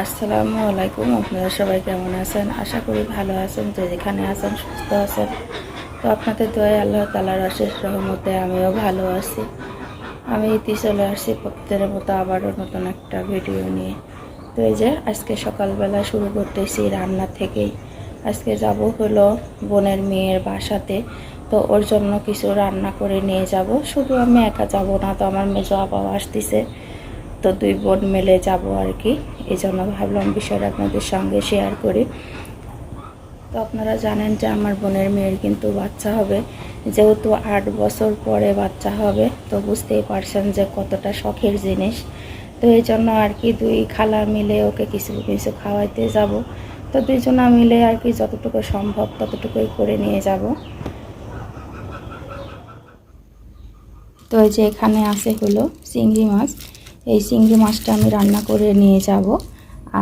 আসসালামু আলাইকুম, আপনারা সবাই কেমন আছেন? আশা করি ভালো আছেন যে যেখানে আছেন সুস্থ আছেন। তো আপনাদের দয়া আল্লাহ তালার অশেষ রহমতে আমিও ভালো আছি। আমি ইতি চলে আসছি প্রত্যেকের মতো আবারও নতুন একটা ভিডিও নিয়ে। তো এই যে আজকে সকালবেলা শুরু করতেছি রান্না থেকেই। আজকে যাব হলো বোনের মেয়ের বাসাতে, তো ওর জন্য কিছু রান্না করে নিয়ে যাব। শুধু আমি একা যাব না, তো আমার মেজো আপাও আসতেছে। তো দুই বোন মেলে যাব আর কি। এই জন্য ভাবলাম বিষয়টা আপনাদের সঙ্গে শেয়ার করি। তো আপনারা জানেন যে আমার বোনের মেয়ের কিন্তু বাচ্চা হবে। যেহেতু আট বছর পরে বাচ্চা হবে, তো বুঝতেই পারছেন যে কতটা শখের জিনিস। তো এই জন্য আর কি দুই খালা মিলে ওকে কিছু কিছু খাওয়াইতে যাব। তো দুইজনা মিলে আর কি যতটুকু সম্ভব ততটুকুই করে নিয়ে যাব। তো এই যে এখানে আছে হলো চিংড়ি মাছ। এই চিংড়ি মাছটা আমি রান্না করে নিয়ে যাব।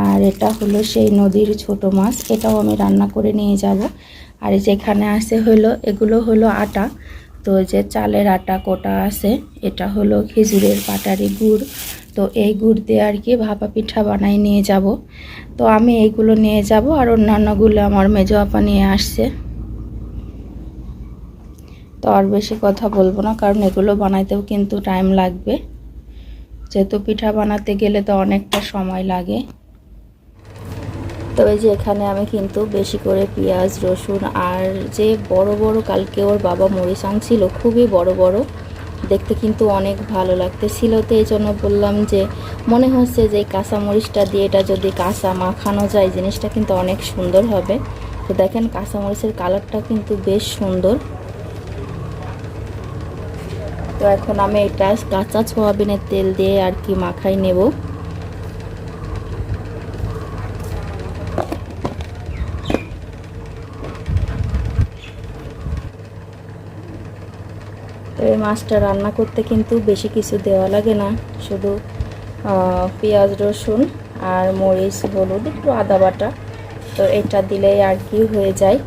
আর এটা হলো সেই নদীর ছোট মাছ, এটাও আমি রান্না করে নিয়ে যাব। আর যেখানে আছে হলো, এগুলো হলো আটা। তো যে চালের আটা কোটা আছে, এটা হলো খেজুরের পাটারি গুড়। তো এই গুড় দিয়ে আর কি ভাপা পিঠা বানাই নিয়ে যাব। তো আমি এইগুলো নিয়ে যাব আর অন্যান্যগুলো আমার মেজো আপা নিয়ে আসছে। তো আর বেশি কথা বলব না, কারণ এগুলো বানাইতেও কিন্তু টাইম লাগবে। যেহেতু পিঠা বানাতে গেলে তো অনেকটা সময় লাগে। তবে যে এখানে আমি কিন্তু বেশি করে পেঁয়াজ, রসুন আর যে বড় বড় কালকে ওর বাবা মরিচ আনছিল, খুবই বড় বড়, দেখতে কিন্তু অনেক ভালো লাগতেছিল। তো এই জন্য বললাম যে, মনে হচ্ছে যে কাঁচা মরিচটা দিয়ে এটা যদি কাঁচা মাখানো যায়, জিনিসটা কিন্তু অনেক সুন্দর হবে। তো দেখেন, কাঁচা মরিচের কালারটা কিন্তু বেশ সুন্দর। তো এখন আমি এটা কাঁচা সোয়াবিনের তেল দিয়ে আর কি মাখাই নেব। এই মাছটা রান্না করতে কিন্তু বেশি কিছু দেওয়া লাগে না, শুধু পেঁয়াজ, রসুন আর মরিচ, হলুদ, একটু আদা বাটা। তো এটা দিলেই আর কি হয়ে যায়।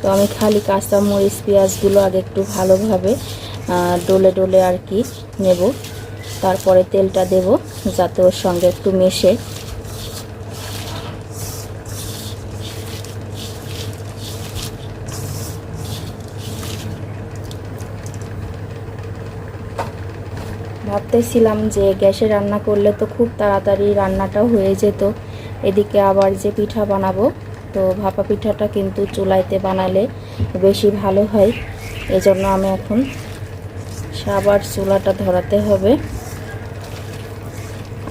তো আমি খালি কাঁচা মরিচ, পেঁয়াজগুলো আগে একটু ভালোভাবে ডলে ডলে আর কি নেব। তারপরে তেলটা দেব যাতে ওর সঙ্গে একটু মেশে। ভাবতেছিলাম যে গ্যাসে রান্না করলে তো খুব তাড়াতাড়ি রান্নাটাও হয়ে যেত। এদিকে আবার যে পিঠা বানাবো তো ভাপা পিঠাটা কিন্তু চুলাইতে বানালে বেশি ভালো হয়। এই জন্য আমি এখন সাবার চুলাটা ধরাতে হবে।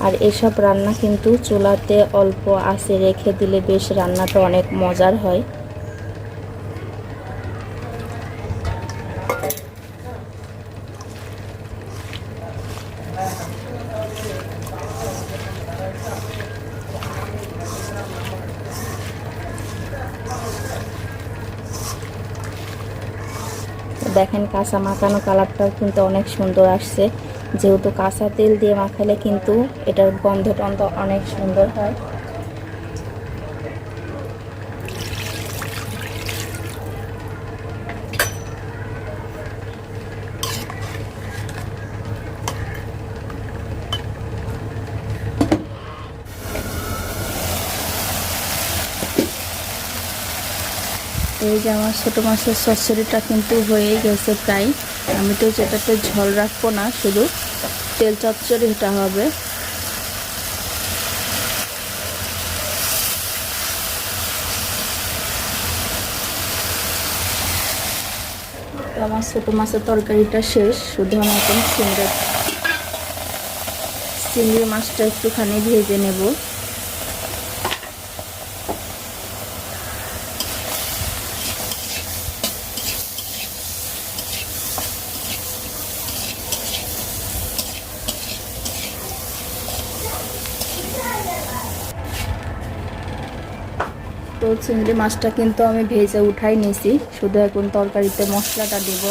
আর এসব রান্না কিন্তু চুলাতে অল্প আঁচে রেখে দিলে বেশ রান্নাটা অনেক মজার হয়। দেখেন কাঁচা মাখানো কালারটাও কিন্তু অনেক সুন্দর আসছে। যেহেতু কাঁচা তেল দিয়ে মাখালে কিন্তু এটার গন্ধ টন্ধ অনেক সুন্দর হয়। এই যে আমার ছোটো মাছের সসরিটা কিন্তু হয়ে গেছে প্রায়। আমি তো যেটাতে ঝোল রাখব না, শুধু তেল চচ্চড়ি এটা হবে। আমার ছোটো মাছের তরকারিটা শেষ, শুধু আমি এখন চিংড়ি চিংড়ি মাছটা একটুখানি ভেজে নেব। চিংড়ি মাছটা কিন্তু আমি ভেজে উঠাই নিয়েছি শুধু এখন তরকারিতে মশলাটা দেব।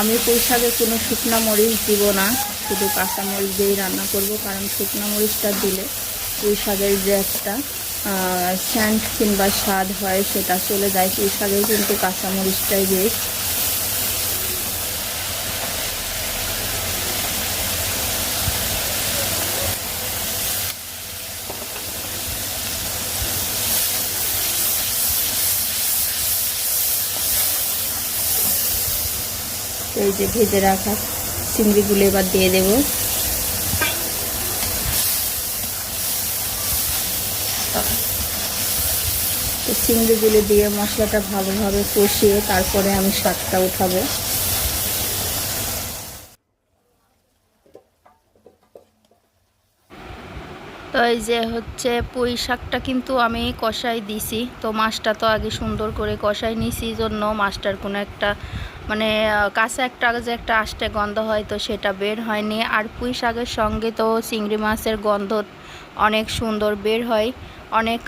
আমি পুঁই শাকে কোনো শুকনা মরিচ দিব না, শুধু কাঁচা মরিচ দিয়েই রান্না করব, কারণ শুকনা মরিচটা দিলে পুঁই শাকের যে একটা স্যান্ড কিংবা স্বাদ হয়, সেটা চলে যায়। পুঁই শাকে কিন্তু কাঁচা মরিচটাই বেশ এই যে ভেজে রাখা চিংড়িগুলো এবার দিয়ে দেব। তো চিংড়িগুলো দিয়ে মশলাটা ভালোভাবে কষিয়ে তারপরে আমি শাকটা উঠাবো। তো এই যে হচ্ছে পুঁই শাকটা কিন্তু আমি কষাই দিছি, তো মাছটা তো আগে সুন্দর করে কষাই নিছি জন্য মাছটার কোনো একটা মানে কাঁচা একটা যে একটা আষ্টে গন্ধ হয় তো সেটা বের হয়নি। আর পুঁই শাকের সঙ্গে তো চিংড়ি মাছের গন্ধ অনেক সুন্দর বের হয়। অনেক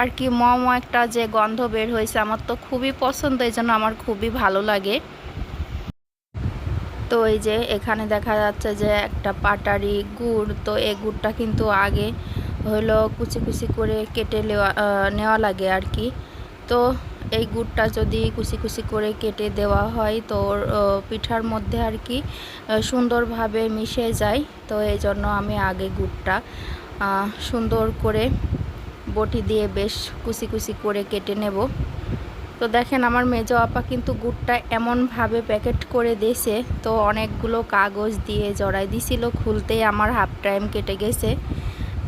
আর কি মম একটা যে গন্ধ বের হয়েছে আমার তো খুবই পছন্দ, এই জন্য আমার খুবই ভালো লাগে। তো এই যে এখানে দেখা যাচ্ছে যে একটা পাটারি গুড়, তো এই গুড়টা কিন্তু আগে হলো কুচি কুচি করে কেটে নেওয়া লাগে আর কি। তো এই গুড়টা যদি কুচি কুচি করে কেটে দেওয়া হয়, তো পিঠার মধ্যে আর কি সুন্দরভাবে মিশে যায়। তো এই জন্য আমি আগে গুড়টা সুন্দর করে বটি দিয়ে বেশ কুচি কুচি করে কেটে নেব। তো দেখেন আমার মেজো আপা কিন্তু গুড়টা এমনভাবে প্যাকেট করে দিয়েছে, তো অনেকগুলো কাগজ দিয়ে জড়াই দিছিল খুলতেই আমার হাফ টাইম কেটে গেছে।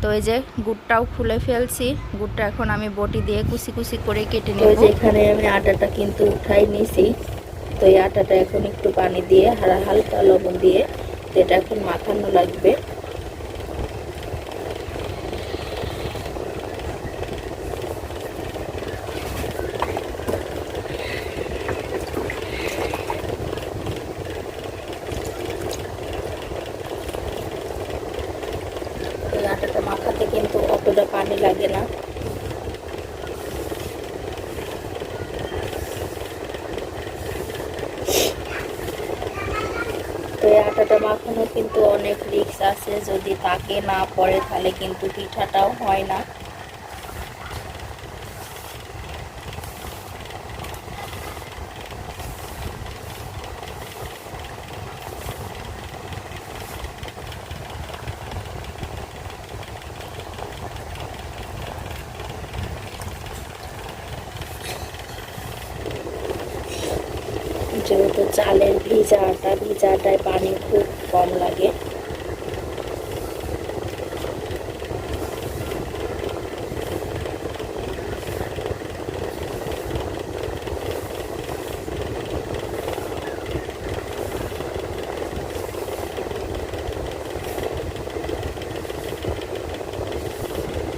তো এই যে গুড়টাও খুলে ফেলছি। গুড়টা এখন আমি বটি দিয়ে কুচি কুচি করে কেটে নেব। যে এখানে আমি আটাটা কিন্তু উঠাই নিছি। তো এই আটাটা এখন একটু পানি দিয়ে হালকা লবণ দিয়ে এটা এখন মাখানো লাগবে এই আটাটা মাখাতে কিন্তু অতটা পানি লাগে না তো এই আটাটা মাখানো কিন্তু অনেক রিক্স আছে, যদি তাকে না পড়ে তাহলে কিন্তু পিঠাটাও হয় না। যেহেতু চালের ভিজা আটা ভিজা আটায় পানি খুব কম লাগে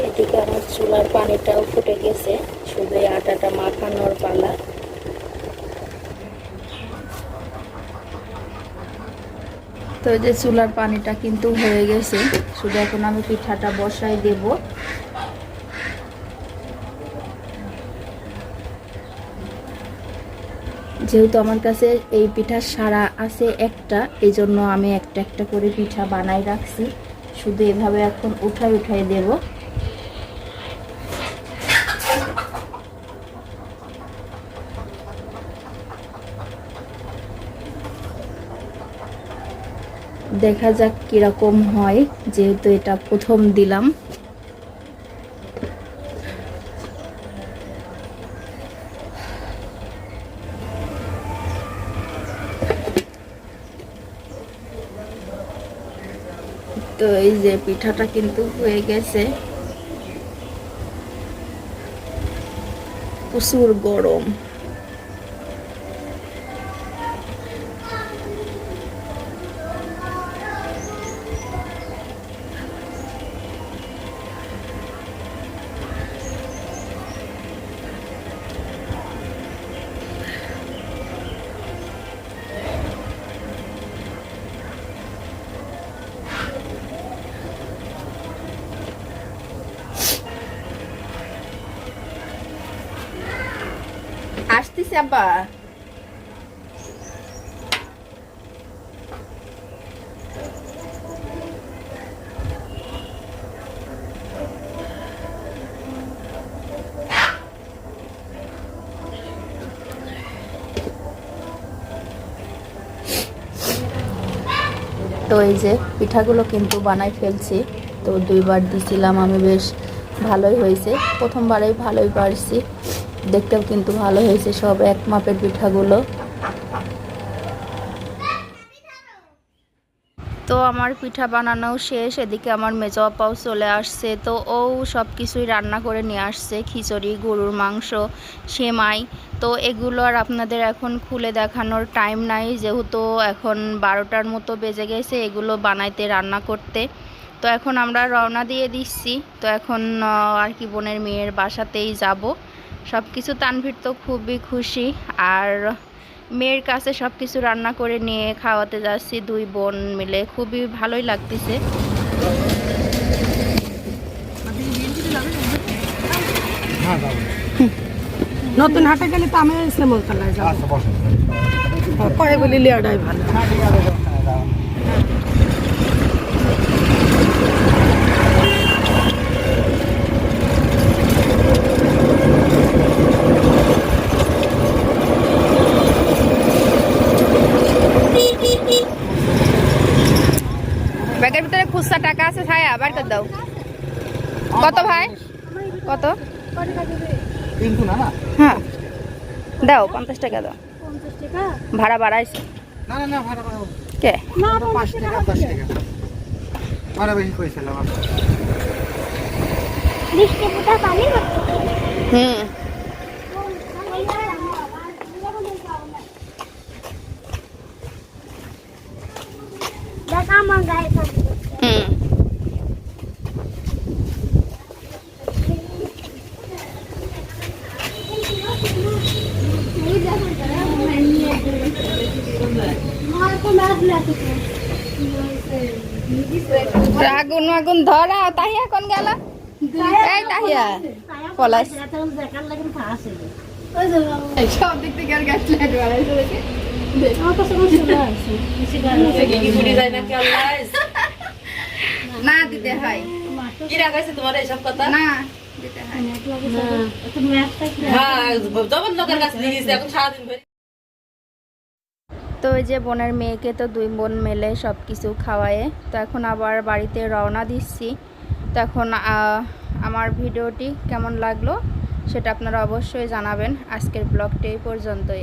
এদিকে আমার চুলার পানিটাও ফুটে গেছে। শুধু আটাটা মাখানোর পালা। তো যে চুলার পানিটা কিন্তু হয়ে গেছে। শুধু এখন আমি পিঠাটা বসাই দেব। যেহেতু আমার কাছে এই পিঠার সারা আছে একটা এই জন্য আমি একটা একটা করে পিঠা বানাই রাখছি। শুধু এভাবে এখন উঠাই উঠাই দেব। দেখা যাক কীরকম হয়, যেহেতু এটা প্রথম দিলাম। তো এই যে পিঠাটা কিন্তু হয়ে গেছে। প্রচুর গরম। আসতেছে, আব্বা। তো এই যে পিঠাগুলো কিন্তু বানাই ফেলছি, তো দুইবার দিছিলাম আমি, বেশ ভালোই হয়েছে। প্রথমবারেই ভালোই পারছি। দেখতেও কিন্তু ভালো হয়েছে সব এক মাপের পিঠাগুলো। তো আমার পিঠা বানানো শেষ, এদিকে আমার মেজো আপাও চলে আসছে, তো ও সব কিছুই রান্না করে নিয়ে আসছে, খিচুড়ি, গরুর মাংস, সেমাই। তো এগুলো আর আপনাদের এখন খুলে দেখানোর টাইম নাই, যেহেতু এখন বারোটার মতো বেজে গেছে এগুলো বানাইতে, রান্না করতে। তো এখন আমরা রওনা দিয়ে দিচ্ছি, তো এখন আর কি বোনের মেয়ের বাসাতেই যাব। সব কিছু তানভীর তো খুবই খুশি। আর মেয়ের কাছে সব কিছু রান্না করে নিয়ে খাওয়াতে যাচ্ছি দুই বোন মিলে। খুবই ভালোই লাগতেছে। নতুন হাটে গেলে তো আমি শ্যামলতলায় যাব। আচ্ছা পরে বলি লিয়াটাই ভালো ব্যাগের ভিতরে খুচরা টাকা আছে ভাই আবার কত দাও কত ভাই? কত? হ্যাঁ। দাও পঞ্চাশ টাকা দাও। ভাড়া বাড়াইছে। কে? হুম। আগুন আগুন ধরা তাহিয়া কোন গেল? এই তাহিয়া পলাশ। সব দিক থেকে আর গ্যাস লাইট বাড়াইছে না দিতে হয়। কিরা কইছে তোমার এইসব কথা না। হয়। হ্যাঁ ধরে। তো ওই যে বোনের মেয়েকে তো দুই বোন মেলে সব কিছু খাওয়ায়ে তো এখন আবার বাড়িতে রওনা দিচ্ছি। তো এখন আমার ভিডিওটি কেমন লাগল সেটা আপনারা অবশ্যই জানাবেন। আজকের ব্লগটি এই পর্যন্তই।